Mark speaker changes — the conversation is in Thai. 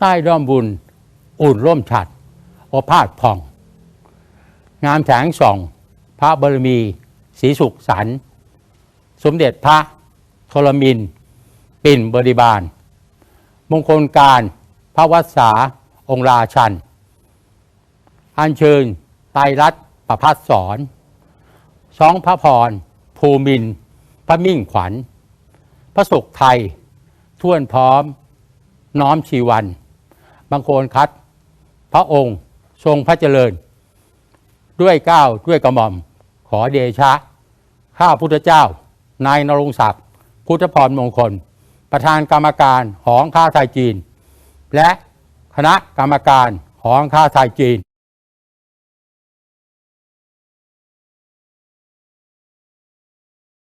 Speaker 1: ใต้ร่มบุญ อุ่นร่มฉัดโอภาสผ่อง งามแสงส่อง พระบรมีศรีสุขสัน สมเด็จพระทรมิน ปิ่นบริบาล มงคลการพระวัสสาองราชัน อัญเชิญไตรรัตประพัฒสอนสองพระพร ภูมิน พระมิ่งขวัญ พระสุขไทย ท่วนพร้อม น้อมชีวัน บางโคนคัด พระองค์ทรงพระเจริญ ด้วยก้าวด้วยกระหม่อม ขอเดชะ ข้าพุทธเจ้า นายนรงศักดิ์พุทธพรมงคล ประธานกรรมการหองข้าไทยจีน และคณะกรรมการหองข้าไทยจีน